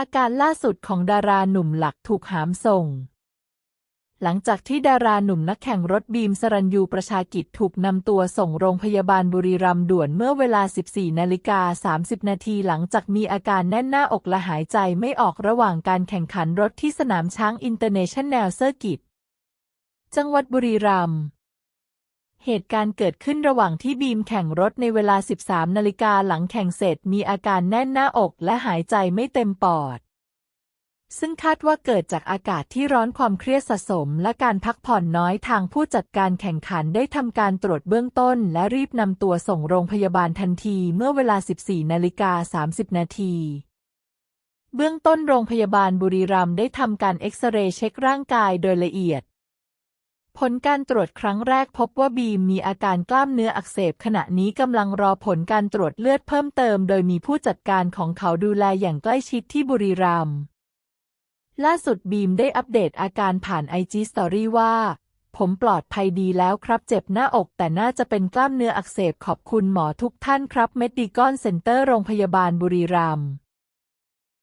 อาการล่าสุดของดาราหนุ่มหลักถูกหามส่ง หลังจากที่ดาราหนุ่มนักแข่งรถบีมสรัญยูประชากิจถูกนำตัวส่งโรงพยาบาลบุรีรัมย์ด่วนเมื่อเวลา 14 นาฬิกา 30 นาทีหลังจากมีอาการแน่นหน้าอกและหายใจไม่ออกระหว่างการแข่งขันรถที่สนามช้างอินเตอร์เนชั่นแนลเซอร์กิต จังหวัดบุรีรัมย์ เหตุการณ์เกิดขึ้นระหว่างที่บีมแข่งรถในเวลา 13 นาฬิกาหลังแข่งเสร็จมีอาการแน่นหน้าอกและหายใจไม่เต็มปอด ซึ่งคาดว่าเกิดจากอากาศที่ร้อนความเครียดสะสม และการพักผ่อนน้อยทางผู้จัดการแข่งขันได้ทำการตรวจเบื้องต้น และรีบนำตัวส่งโรงพยาบาลทันทีเมื่อเวลา 14 นาฬิกา 30 นาทีเบื้องต้นโรงพยาบาลบุรีรัมย์ได้ทำการเอ็กซเรย์เช็คร่างกายโดยละเอียด ผลการตรวจครั้งแรกพบว่าบีมมีอาการกล้ามเนื้ออักเสบขณะนี้กำลังรอผลการตรวจเลือดเพิ่มเติม โดยมีผู้จัดการของเขาดูแลอย่างใกล้ชิดที่บุรีรัมย์ล่าสุดบีมได้อัปเดตอาการผ่านไอจีสตอรี่ว่า ผมปลอดภัยดีแล้วครับเจ็บหน้าอกแต่น่าจะเป็นกล้ามเนื้ออักเสบขอบคุณหมอทุกท่านครับเมดิกอนเซ็นเตอร์โรงพยาบาลบุรีรัมย์